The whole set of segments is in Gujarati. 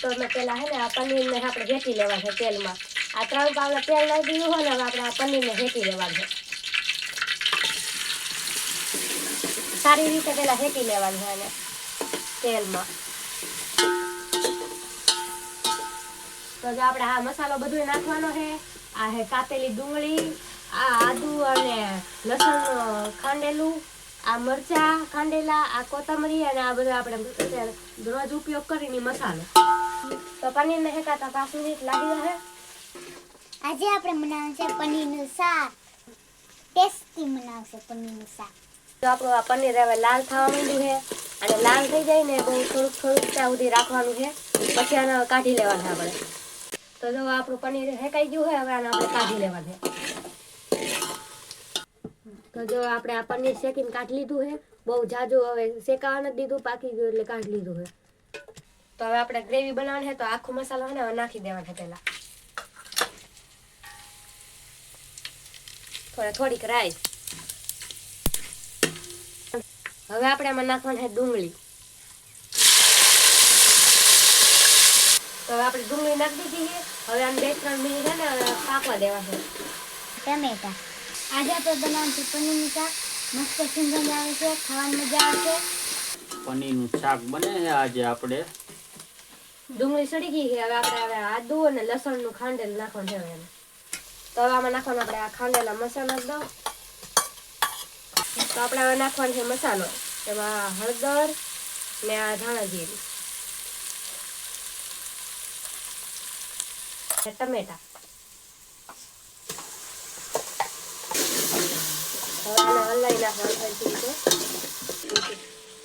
તો પેલા હે ને આ પનીરને આપણે હેટી લેવા છે તેલમાં. આ ત્રણ પાવડા તેલ નાખી દીધું હોય ને હવે આપણે આ પનીરને હેટી લેવા છે સારી રીતે પેલા હેટી લેવાનું છે એને તેલમાં. તો જો આપણે આ મસાલો બધું નાખવાનો છે આ હે કાપેલી ડુંગળી, આ આદુ અને લસણ ખાંડેલું, આ મરચા ખાંડેલા, આ કોથમરી અને આ બધું આપણે રોજ ઉપયોગ કરીને મસાલો. તો પનીરને હેકાતા પાંચ મિનિટ લાગી જશે આજે આપણે બનાવવાનું છે પનીરનું શાક. ટેસ્ટી બનાવશે પનીરનું શાક. તો આપણું આ પનીર હવે લાલ થવા માંડ્યું છે અને લાલ થઈ જાય ને બહુ થોડુંક થોડુંક ત્યાં સુધી રાખવાનું છે. પછી આને હવે કાઢી લેવાનું આપણે. તો જો આપણું પનીર હેકાઈ ગયું છે હવે આને આપણે કાઢી લેવાનું છે. તો જો આપણે આ પનીર શેકીને કાઢી લીધું છે. બહુ જાજુ હવે શેકાવા નથી દીધું પાકી ગયું એટલે કાઢી લીધું છે. તો હવે આપણે ગ્રેવી બનાવવાની છે તો આખો મસાલો છે ને નાખી દેવાનો છે પહેલાં. થોડા થોડીક રાઈ હવે આપણે આમાં નાખવાની છે ડુંગળી. તો હવે આપણે ડુંગળી નાખી દીધી છે. હવે આને બે ત્રણ મિનિટ છે ને પાકવા દેવા છે. ટમેટા. આજે આપણે બનાવવાનું છે પનીરનું શાક. મસ્ત સુગંધ આવે છે ખાવાની મજા આવશે પનીરનું શાક બને છે આજે આપણે. ડુંગળી સડી ગઈ છે. હવે આપણે હવે આદુ અને લસણનું ખાંડેલ નાખવાનું છે હવે તો નાખવાનું આપણે આ ખાંડેલા મસાલા દો તો આપણે હવે નાખવાનો છે મસાલો. એમાં હળદર ને આ ધાણા જીરું. ટમેટા. હવે આને હલાવી નાખવાનું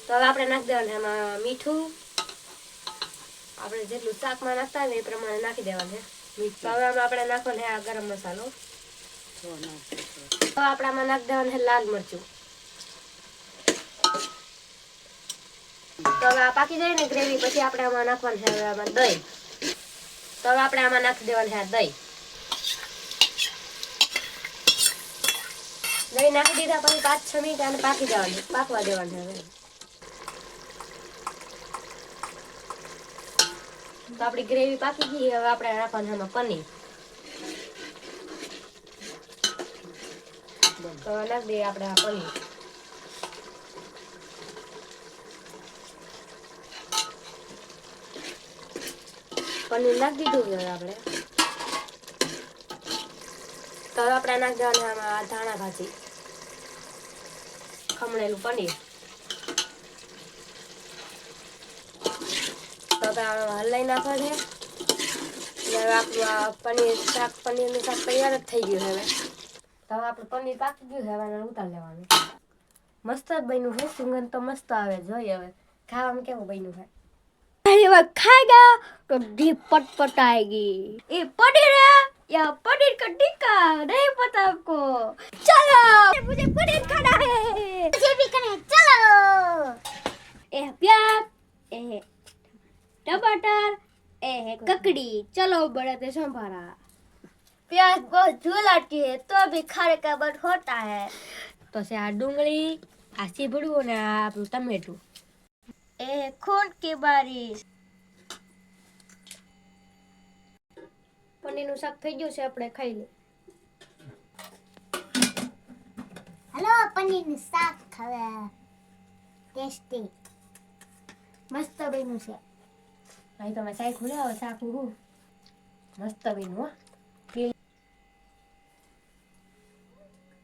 તો હવે આપણે નાખી દેવાનું એમાં મીઠું. આપણે જેટલું શાકમાં નાખતા હોય એ પ્રમાણે નાખી દેવાનું. છે તો હવે આમાં આપણે નાખવાનું છે આ ગરમ મસાલો. તો આપણે નાખી દેવાનું છે લાલ મરચું. તો હવે આ પાકી જાય ને ગ્રેવી પછી આપણે આમાં નાખવાનું છે હવે આમાં દહીં. તો હવે આપણે આમાં નાખી દેવાનું છે આ દહીં. દહીં નાખી દીધા પછી પાંચ છ મિનિટ આને પાકી જવાનું પાકવા દેવાનું છે હવે. તો આપણી ગ્રેવી પાકી ગઈ, હવે આપણે રાખવાનું પનીર. તો નાખી દઈએ આપણે આ પનીર. પનીર નાખી દીધું હવે આપણે. તો હવે આપણે નાખી દેવાના ધાણા ભાજી. ખમણેલું પનીર. તો હવે આમાં હલાઈ નાખવા છે અને હવે આપણું આ પનીર શાક પનીરનું શાક તૈયાર જ થઈ ગયું છે હવે તો હવે આપણું પનીર પાકી ગયું છે હવે આને ઉતાર લેવાનું મસ્ત જ બન્યું છે સુગંધ તો મસ્ત આવે જોઈએ હવે ખાવામાં કેવું બન્યું છે अरे वो खाएगा तो डी पटपट आएगी ये पनीर है या पनीर का टिक्का नहीं पता टमाटर ए है ककड़ी चलो बड़े थे संभारा प्याज बहुत झूलाती है तो भी खाने का मन होता है તો છે આ ડુંગળી આ સીભડું અને આ આપણું ટમેટું ए है खून की बारिश પનીરનું શાક થઈ ગયું છે આપણે ખાઈ લઈએ હલો પનીરનું શાક ખાવે ટેસ્ટી મસ્ત બન્યું છે અહીં તમે સાઈ ખુલે હવે શાક ઉગું મસ્ત બન્યું હો.